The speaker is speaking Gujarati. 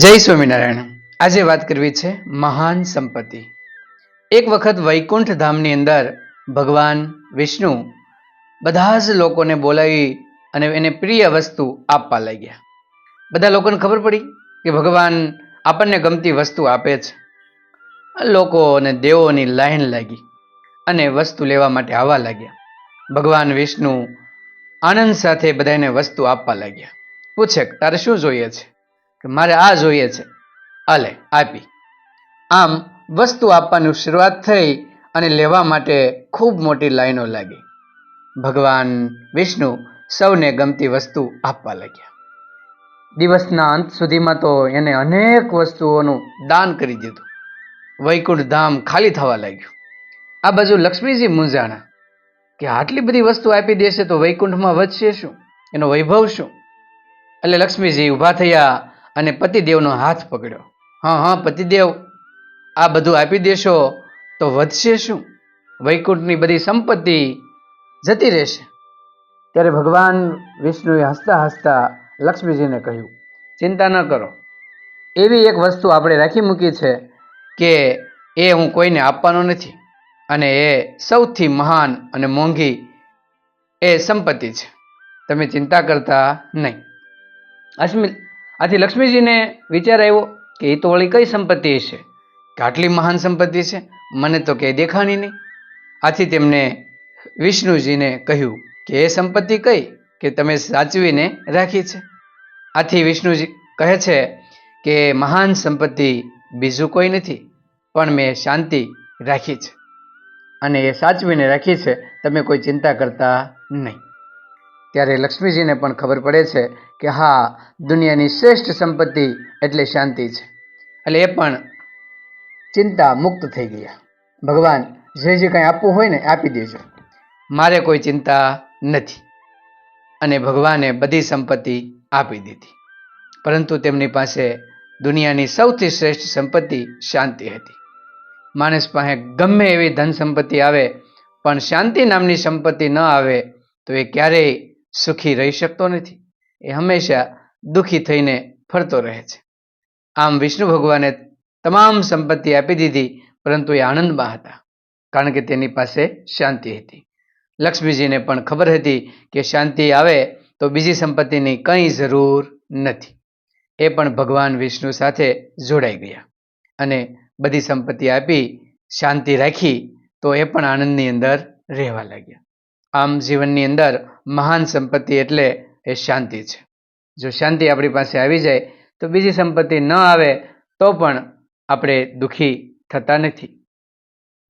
જય સ્વામિનારાયણ. આજે વાત કરવી છે મહાન સંપત્તિ. એક વખત વૈકુંઠ ધામની અંદર ભગવાન વિષ્ણુ બધા જ લોકોને બોલાવી અને એને પ્રિય વસ્તુ આપવા લાગ્યા. બધા લોકોને ખબર પડી કે ભગવાન આપણને ગમતી વસ્તુ આપે છે. લોકો અને દેવોની લાઈન લાગી અને વસ્તુ લેવા માટે આવવા લાગ્યા. ભગવાન વિષ્ણુ આનંદ સાથે બધાને વસ્તુ આપવા લાગ્યા. પૂછે તારે શું જોઈએ છે? કે મારે આ જોઈએ છે. અલે આપી. આમ, વસ્તુ આપવાની શરૂઆત થઈ અને લેવા માટે ખૂબ મોટી લાઈનો લાગી. ભગવાન, વિષ્ણુ સૌને ગમતી વસ્તુ આપવા લાગ્યા. દિવસના અંત સુધીમાં તો એને અનેક વસ્તુઓનું દાન કરી દીધું. વૈકુંઠ ધામ ખાલી થવા લાગ્યું. આ બાજુ લક્ષ્મીજી મૂંઝાણા કે આટલી બધી વસ્તુ આપી દેશે તો વૈકુંઠમાં વધશે શું? એનો વૈભવ શું? એટલે લક્ષ્મીજી ઊભા થયા અને પતિદેવનો હાથ પકડ્યો. હા હા, પતિદેવ, આ બધું આપી દેશો તો વધશે શું? વૈકુંઠની બધી સંપત્તિ જતી રહેશે. ત્યારે ભગવાન વિષ્ણુએ હસતા હસતા લક્ષ્મીજીને કહ્યું, ચિંતા ન કરો. એવી એક વસ્તુ આપણે રાખી મૂકી છે કે એ હું કોઈને આપવાનો નથી અને એ સૌથી મહાન અને મોંઘી એ સંપત્તિ છે. તમે ચિંતા કરતા નહીં. અશ્મિ આથી લક્ષ્મીજીને વિચાર આવ્યો કે એ તો વળી કઈ સંપત્તિ હશે? આટલી મહાન સંપત્તિ છે? મને તો કંઈ દેખાણી નહીં. આથી તેમને વિષ્ણુજીને કહ્યું કે એ સંપત્તિ કઈ? કે તમે સાચવીને રાખી છે? આથી વિષ્ણુજી કહે છે કે મહાન સંપત્તિ બીજું કોઈ નથી, પણ મેં શાંતિ રાખી છે. અને એ સાચવીને રાખી છે, તમે કોઈ ચિંતા કરતા નહીં. ત્યારે લક્ષ્મીજીને પણ ખબર પડે છે કે હા, દુનિયાની શ્રેષ્ઠ સંપત્તિ એટલે શાંતિ છે. એટલે એ પણ ચિંતા મુક્ત થઈ ગયા. ભગવાન, જે જે કંઈ આપવું હોય ને, આપી દેજો. મારે કોઈ ચિંતા નથી. અને ભગવાને બધી સંપત્તિ આપી દીધી. પરંતુ તેમની પાસે દુનિયાની સૌથી શ્રેષ્ઠ સંપત્તિ શાંતિ હતી. માણસ પાસે ગમે એવી ધન સંપત્તિ આવે, પણ શાંતિ નામની સંપત્તિ ન આવે, તો એ ક્યારેય સુખી રહી શકતો નથી. એ હંમેશા દુઃખી થઈને ફરતો રહે છે. આમ વિષ્ણુ ભગવાને તમામ સંપત્તિ આપી દીધી, પરંતુ એ આનંદમાં હતા, કારણ કે તેની પાસે શાંતિ હતી. લક્ષ્મીજીને પણ ખબર હતી કે શાંતિ આવે તો બીજી સંપત્તિની કંઈ જરૂર નથી. એ પણ ભગવાન વિષ્ણુ સાથે જોડાઈ ગયા અને બધી સંપત્તિ આપી, શાંતિ રાખી, તો એ પણ આનંદની અંદર રહેવા લાગ્યા. આમ જીવનની અંદર મહાન સંપત્તિ એટલે એ શાંતિ છે. જો શાંતિ આપણી પાસે આવી જાય, તો બીજી સંપત્તિ ન આવે, તો પણ આપણે દુઃખી થતા નથી.